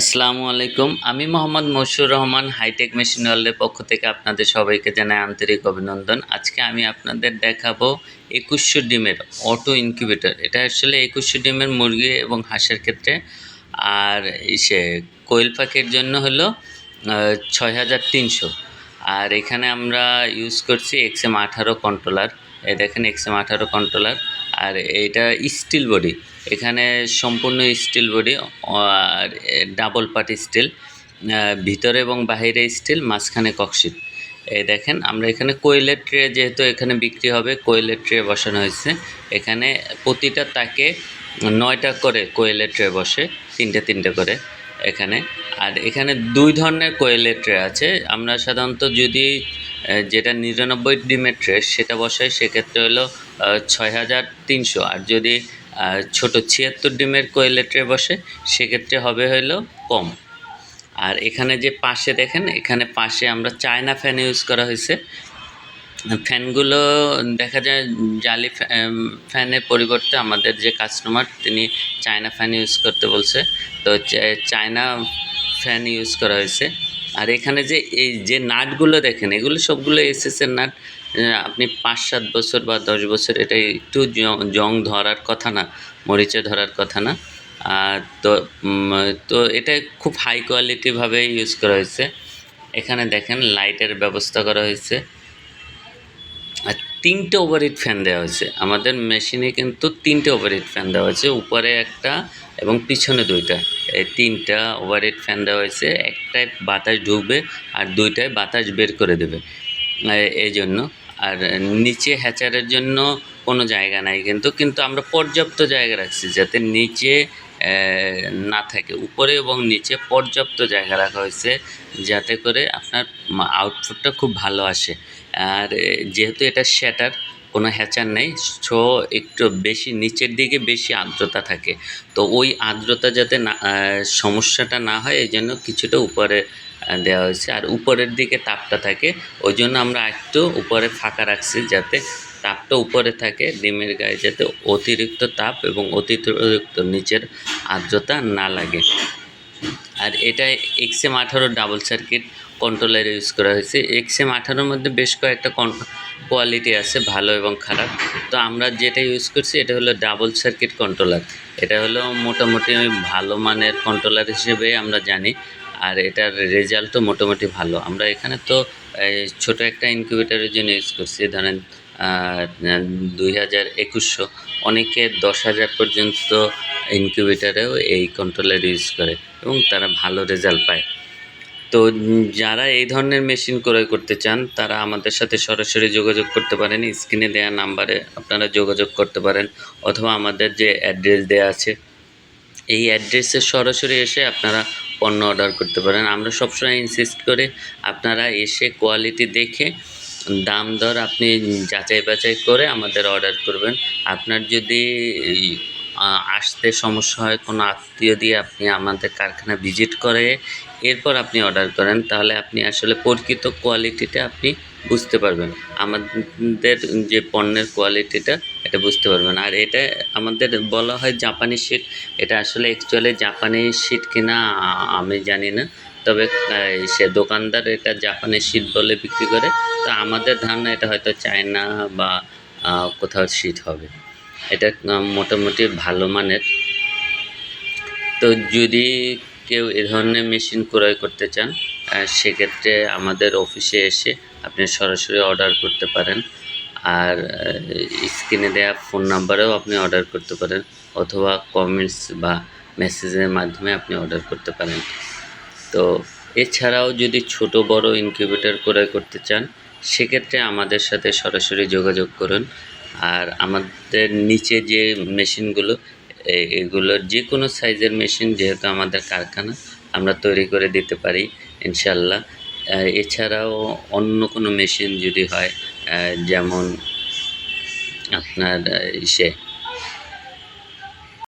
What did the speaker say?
আসসালামু আলাইকুম। আমি Mohammad Mashiur Rahman, hi tech machine ওয়ার্ল্ডের পক্ষ থেকে আপনাদের সবাইকে জানাই আন্তরিক অভিনন্দন। আজকে আমি আপনাদের দেখাবো একুশশো ডিমের অটো ইনকিউবেটর। এটা আসলে একুশশো ডিমের মুরগি এবং হাঁসের ক্ষেত্রে। আর সে কোয়েল পাখির জন্য হলো ছয় হাজার তিনশো। আর এখানে আমরা ইউজ করছি এক্সএম আঠারো কন্ট্রোলার এই দেখেন এক্সএম আঠারো কন্ট্রোলার আর এটা স্টিল বডি এখানে সম্পূর্ণ স্টিল বডি আর ডাবল পার্ট স্টিল ভিতরে এবং বাহিরে স্টিল মাঝখানে ককশিট এই দেখেন, আমরা এখানে কোয়েলের ট্রে যেহেতু এখানে বিক্রি হবে কোয়েলের ট্রে বসানো হয়েছে। এখানে প্রতিটা তাকে নয়টা করে কোয়েলের ট্রে বসে, তিনটে তিনটে করে এখানে। আর এখানে দুই ধরনের কোয়েলের ট্রে আছে। আমরা সাধারণত যদি যেটা নিরানব্বই ডিমের ট্রে সেটা বসাই, সেক্ষেত্রে হলো ছয় হাজার তিনশো। আর যদি ছোট ছিয়াত্তর ডিমের কোয়েলের ট্রে বসে, সেক্ষেত্রে হবে হলো কম। আর এখানে যে পাশে দেখেন, এখানে পাশে আমরা চায়না ফ্যান ইউজ করা হয়েছে ফ্যানগুলো দেখা যায় জালি ফ্যানের পরিবর্তে আমাদের যে কাস্টমার, তিনি চায়না ফ্যান ইউজ করতে বলছে। তো চায়না ফ্যান ইউজ করা হয়েছে আর এখানে যে এই যে নাটগুলো দেখেন, এগুলো সবগুলো এসএসের নাট আপনি পাঁচ সাত বছর বা দশ বছর এটা একটু জং ধরার কথা না, মরিচে ধরার কথা না। আর তো তো এটা খুব হাই কোয়ালিটিভাবে ইউজ করা হয়েছে। এখানে দেখেন লাইটের ব্যবস্থা করা হয়েছে। তিনটে ওভারহিট ফ্যান দেওয়া হয়েছে। আমাদের মেশিনে কিন্তু তিনটে ওভারহিট ফ্যান দেওয়া হয়েছে। উপরে একটা এবং পিছনে দুইটা। এই তিনটা ওভারহিট ফ্যান দেওয়া হয়েছে। একটায় বাতাস ঢুকবে আর দুইটায় বাতাস বের করে দেবে। এই জন্য আর নিচে হ্যাচারের জন্য কোনো জায়গা নাই। কিন্তু কিন্তু আমরা পর্যাপ্ত জায়গা রাখছি যাতে নিচে না থাকে। উপরে এবং নিচে পর্যাপ্ত জায়গা রাখা হয়েছে যাতে করে আপনার আউটপুটটা খুব ভালো আসে। আর যেহেতু এটা শ্যাটার কোনো হ্যাচার নেই সো একটু বেশি, নিচের দিকে বেশি আর্দ্রতা থাকে। তো ওই আর্দ্রতা যাতে না সমস্যাটা না হয় এই জন্য কিছুটা উপরে দেওয়া হয়েছে। আর উপরের দিকে তাপটা থাকে ওই জন্য আমরা একটু উপরে ফাঁকা রাখছি যাতে তাপটা উপরে থাকে, ডিমের গায়ে যাতে অতিরিক্ত তাপ এবং অতিরিক্ত নিচের আর্দ্রতা না লাগে। আর এটা এক্সএম আঠারো ডাবল সার্কিট কন্ট্রোলার ইউজ করা হয়েছে। এক্সএম আঠারোর মধ্যে বেশ কয়েকটা কোয়ালিটি আছে, ভালো এবং খারাপ। তো আমরা যেটা ইউজ করছি, এটা হলো ডাবল সার্কিট কন্ট্রোলার এটা হলো মোটামুটি ভালো মানের কন্ট্রোলার হিসেবে আমরা জানি। আর এটার রেজাল্টও মোটামুটি ভালো। আমরা এখানে তো ছোট একটা ইনকিউবেটারের জন্য ইউজ করছি, ধরেন দুই হাজার একুশশো। অনেকে দশ হাজার পর্যন্ত ইনকিউবেটারেও এই কন্ট্রোলার ইউজ করে এবং তারা ভালো রেজাল্ট পায়। তো যারা এই ধরনের মেশিন ক্রয় করতে চান, তারা আমাদের সাথে সরাসরি যোগাযোগ করতে পারেন। স্ক্রিনে দেওয়া নাম্বারে আপনারা যোগাযোগ করতে পারেন অথবা আমাদের যে অ্যাড্রেস দেওয়া আছে, এই অ্যাড্রেসে সরাসরি এসে আপনারা পণ্য অর্ডার করতে পারেন। আমরা সবসময় ইনসিস্ট করে আপনারা এসে কোয়ালিটি দেখে দাম দর আপনি যাচাই বাছাই করে আমাদের অর্ডার করবেন। আপনার যদি আসতে সমস্যা হয়, কোনো আত্মীয় দিয়ে আপনি আমাদের কারখানা ভিজিট করে, এরপর আপনি অর্ডার করেন, তাহলে আপনি আসলে প্রকৃত কোয়ালিটিটা আপনি বুঝতে পারবেন। আমাদের যে পণ্যের কোয়ালিটিটা এটা বুঝতে পারবেন। আর এটা আমাদের বলা হয় জাপানি শিট এটা আসলে অ্যাকচুয়ালি জাপানি শিট কিনা, আমি জানি না। তবে সে দোকানদার এটা জাপানি শিট বলে বিক্রি করে। তো আমাদের ধারণা এটা হয়তো চায়না বা কোথাও শিট হবে। এটা মোটামুটি ভালো মানের। তো যদি কেউ এ ধরনের মেশিন ক্রয় করতে চান সেক্ষেত্রে আমাদের অফিসে এসে আপনি সরাসরি অর্ডার করতে পারেন। আর স্ক্রিনে দেওয়া ফোন নাম্বারেও আপনি অর্ডার করতে পারেন, অথবা কমেন্টস বা মেসেজের মাধ্যমে আপনি অর্ডার করতে পারেন। তো, এছাড়াও যদি ছোট, বড় ইনকিউবেটর ক্রয় করতে চান, সেক্ষেত্রে আমাদের সাথে সরাসরি যোগাযোগ করুন। আর আমাদের নিচে যে মেশিনগুলো এগুলোর যে কোনো সাইজের মেশিন যেহেতু আমাদের কারখানা, আমরা তৈরি করে দিতে পারি ইনশাল্লাহ এছাড়াও অন্য কোনো মেশিন যদি হয় যেমন আপনার ইসে